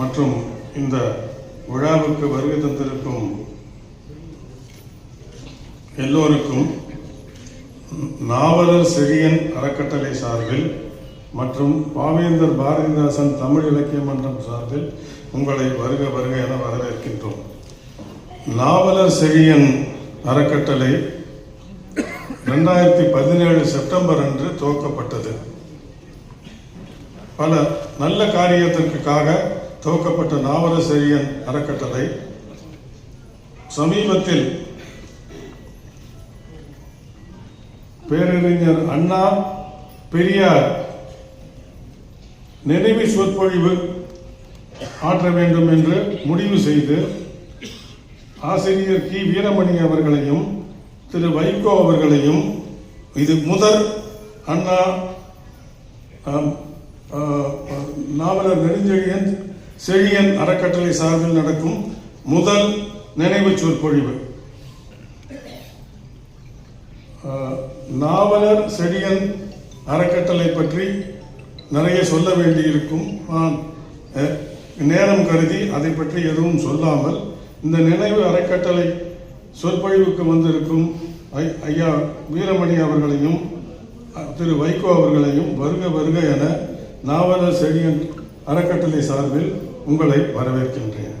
மற்றும் இந்த விழாவுக்கு வருகை தந்திருக்கும் எல்லோருக்கும் நாவலர் செழியன் அறக்கட்டளை சார்பில் மற்றும் பாவேந்தர் பாரதிதாசன் தமிழ் இலக்கிய மன்றம் சார்பில் உங்களை வருக வருக என வரவேற்கின்றோம். நாவலர் செழியன் அறக்கட்டளை ரெண்டாயிரத்தி பதினேழு செப்டம்பர் அன்று துவக்கப்பட்டது. பல நல்ல காரியத்திற்காக துவக்கப்பட்ட நாவலர் செழியன் அறக்கட்டளை. சமீபத்தில் பேரறிஞர் அண்ணா பெரியார் நினைவு சொற்பொழிவு ஆற்ற வேண்டும் என்று முடிவு செய்து ஆசிரியர் கி. வீரமணி அவர்களையும் திரு. வைகோ அவர்களையும் இது முதல் அண்ணா நாவலர் நெடுஞ்செழியன் செழியன் அறக்கட்டளை சார்பில் நடக்கும் முதல் நினைவு சொற்பொழிவு நாவலர் செழியன் அறக்கட்டளை பற்றி நிறைய சொல்ல வேண்டியிருக்கும். நான் நேரம் கருதி அதை பற்றி எதுவும் சொல்லாமல் இந்த நினைவு அறக்கட்டளை சொற்பொழிவுக்கு வந்திருக்கும் ஐ- ஐயா வீரமணி அவர்களையும் திரு வைகோ அவர்களையும் வருக வருக என நாவலர் செழியன் அறக்கட்டளை சார்பில் உங்களை வரவேற்கின்றேன்.